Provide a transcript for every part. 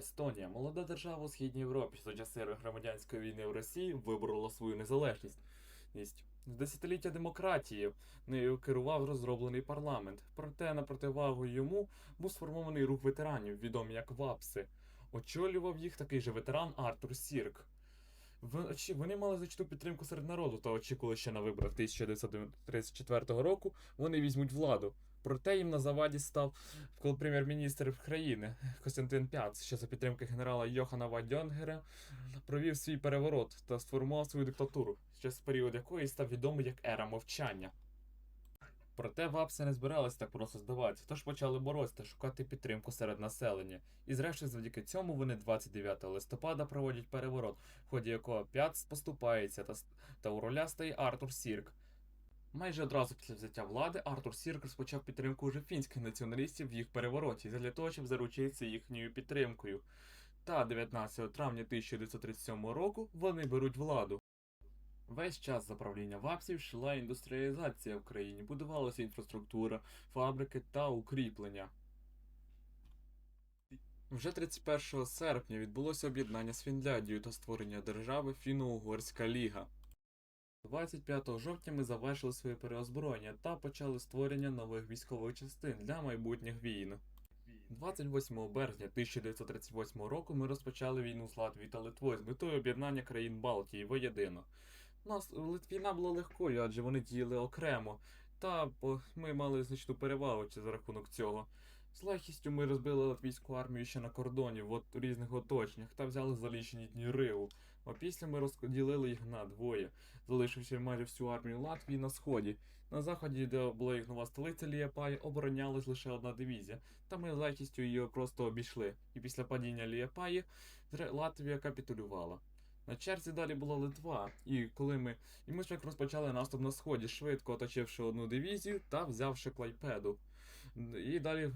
Естонія, молода держава у східній Європі, що часи громадянської війни в Росії виборола свою незалежність. З десятиліття демократії нею керував розроблений парламент. Проте на противагу йому був сформований рух ветеранів, відомий як ВАПСи. Очолював їх такий же ветеран Артур Сірк. Вони мали значну підтримку серед народу та очікували, що на виборах 1934 року вони візьмуть владу. Проте їм на заваді став коли прем'єр-міністр країни Костянтин Пяц, що за підтримки генерала Йохана Вадьонгера провів свій переворот та сформував свою диктатуру, ще з період якої став відомий як ера мовчання. Проте вапси не збирались так просто здаватися, тож почали боротися та шукати підтримку серед населення. І зрештою, завдяки цьому вони 29 листопада проводять переворот, в ході якого Пяц поступається та, та у роля стає Артур Сірк. Майже одразу після взяття влади Артур Сірк розпочав підтримку уже фінських націоналістів в їх перевороті для того, щоб заручитися їхньою підтримкою. Та 19 травня 1937 року вони беруть владу. Весь час за правління вапсів йшла індустріалізація в країні, будувалася інфраструктура, фабрики та укріплення. Вже 31 серпня відбулося об'єднання з Фінляндією та створення держави Фіно-Угорська Ліга. 25 жовтня ми завершили своє переозброєння та почали створення нових військових частин для майбутніх війн. 28 березня 1938 року ми розпочали війну з Латвією та Литвою з метою об'єднання країн Балтії воєдино. У нас війна була легкою, адже вони діяли окремо, та ми мали значну перевагу за рахунок цього. З легкістю ми розбили латвійську армію ще на кордоні в різних оточеннях та взяли за дні Риву. А після ми розділили їх на двоє, залишивши майже всю армію Латвії на сході. На заході, де була їх нова столиця Лієпай, оборонялась лише одна дивізія, та ми з легкістю її просто обійшли. І після падіння Лієпаї Латвія капітулювала. На черзі далі була Литва, і коли ми. І ми ж розпочали наступ на сході, швидко оточивши одну дивізію та взявши Клайпеду. І далі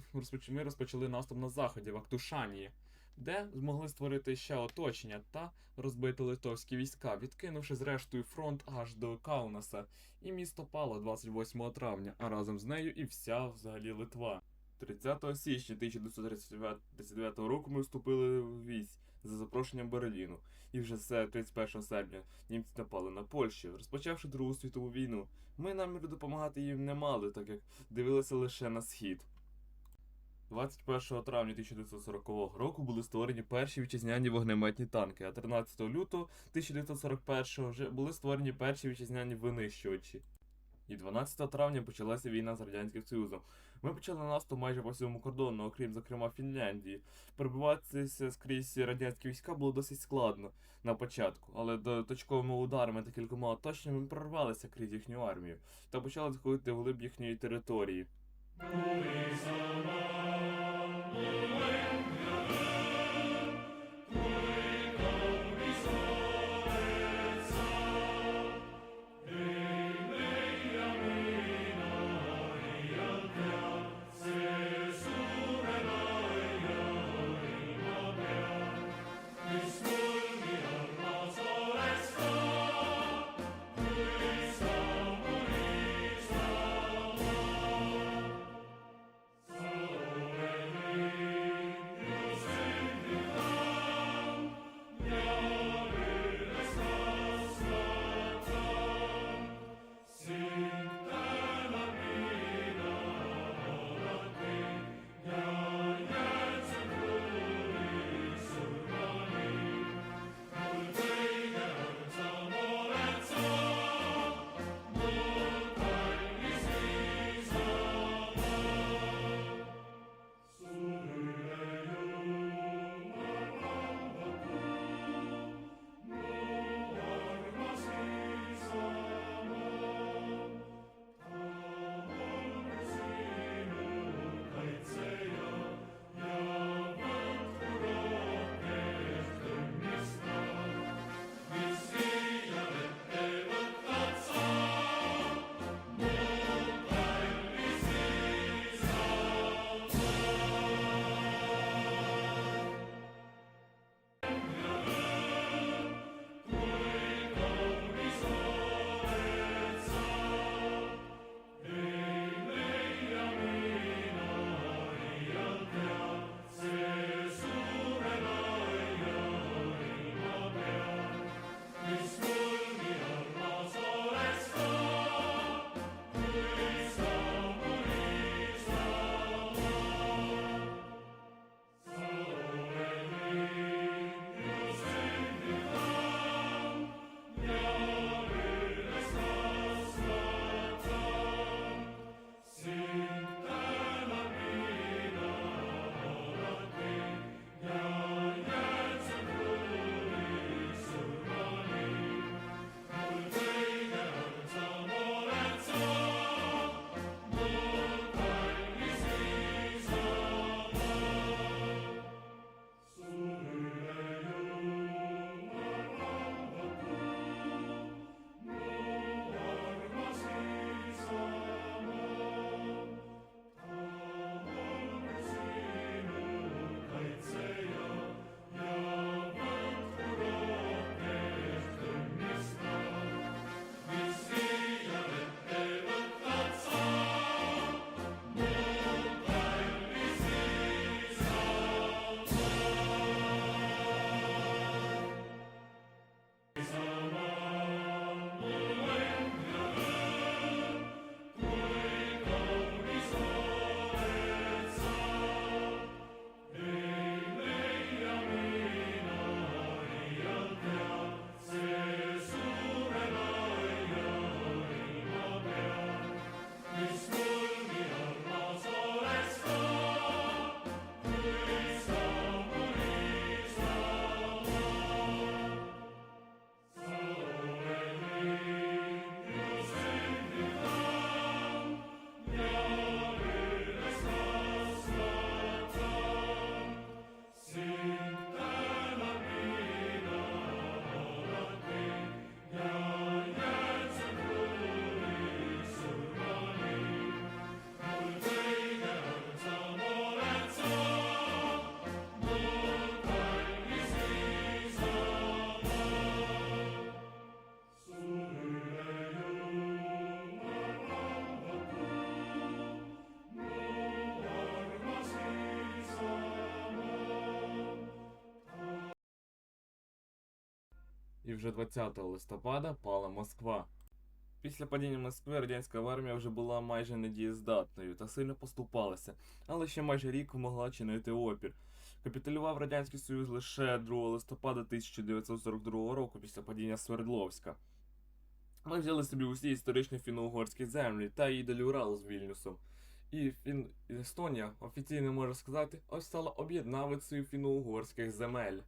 ми розпочали наступ на заході, в Актушанії, де змогли створити ще оточення та розбити литовські війська, відкинувши зрештою фронт аж до Каунаса. І місто пало 28 травня, а разом з нею і вся взагалі Литва. 30 січня 1939 року ми вступили в військ за запрошенням Берліну. І вже з 31 серпня німці напали на Польщу, розпочавши Другу світову війну. Ми наміру допомагати їм не мали, так як дивилися лише на схід. 21 травня 1940 року були створені перші вітчизняні вогнеметні танки, а 13 лютого 1941 вже були створені перші вітчизняні винищувачі. І 12 травня почалася війна з Радянським Союзом. Ми почали наступ майже по всьому кордону, окрім, зокрема, Фінляндії. Перебуватися скрізь радянські війська було досить складно на початку, але до точковими ударами та кількома оточеннями ми прорвалися крізь їхню армію та почали заходити вглиб їхньої території. І вже 20 листопада пала Москва. Після падіння Москви радянська армія вже була майже недієздатною та сильно поступалася, але ще майже рік могла чинити опір. Капітулював Радянський Союз лише 2 листопада 1942 року після падіння Свердловська. Ми взяли собі усі історичні фіно-угорські землі та її Урал з Вільнюсом. І Фін... Естонія офіційно може сказати, ось стала об'єднавицею фіно-угорських земель.